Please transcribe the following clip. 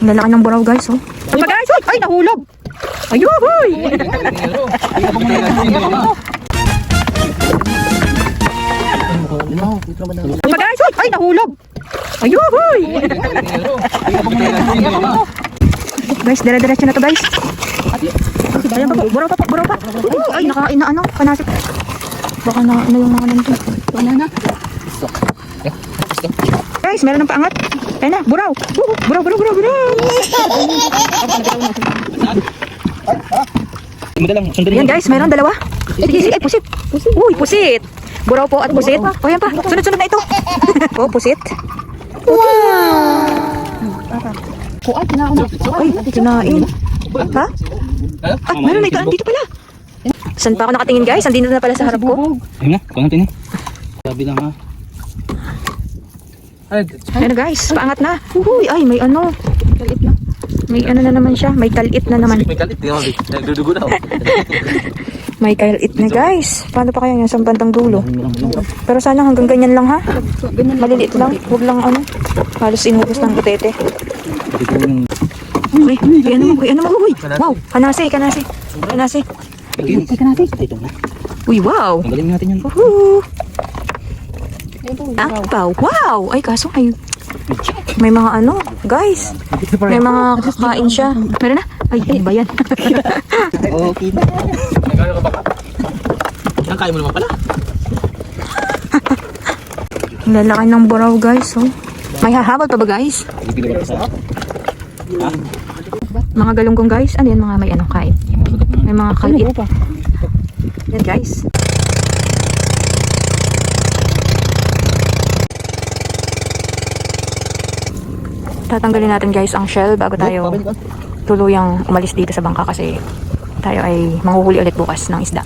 Lalaki ng buraw guys, oh. Ay, guys, ay, ay, nahulog. Ayun, hoy. Ay, guys, ay, ay, nahulog. Ayun, hoy. Guys, dire-diretso na to, guys. Ayan pa, buraw pa, buraw pa. Ay, nakain na ano, panasip. Baka na, ano yung mga nandun. Wala na. Guys, meron ng paangat. Ayan na, buraw. Woo, Buraw, buraw, buraw, buraw. Ayan guys, meron dalawa. Sige, sige, ay, pusit. Uy, pusit. Buraw po at pusit. O, yan pa. Sunod, sunod na ito. oh, pusit. Ay, kinain. Ha? Ah, meron na ito. Andito pala. Saan pa ako nakatingin guys? Andito na pala sa harap ko. Ayun na, kuha natin eh. Sabi lang ha. Ay, Ayan na guys, paangat na. Uy, ay, may ano. May ano na naman siya. May kalit na naman. may kalit. Ako, nagdudugo daw. May kalit na guys. Paano pa kaya yung sa bandang dulo? Pero sana hanggang ganyan lang ha. Maliliit lang. Huwag lang ano. Halos inubos ng butete. Uy, uy, ano mo, uy, ano mo, uy. Wow, kanasi, kanasi. Kanasi. Na. Uy, wow. Tanggalin natin yan. Woohoo. Apaw, wow. Ay, kaso ay, may mga ano, guys. May mga kakain siya. Meron na? Ay, ano ba yan? Okay na. Nagkano ka ba ka? Ang kaya mo naman pala. Lalaki ng buraw, guys. Oh. May hahabol pa ba, guys? Mga galunggong, guys. Ano yan, mga may ano, kain. May mga kalit. Yan, guys. Tatanggalin natin, guys, ang shell bago tayo tuluyang umalis dito sa bangka kasi tayo ay manghuhuli ulit bukas ng isda.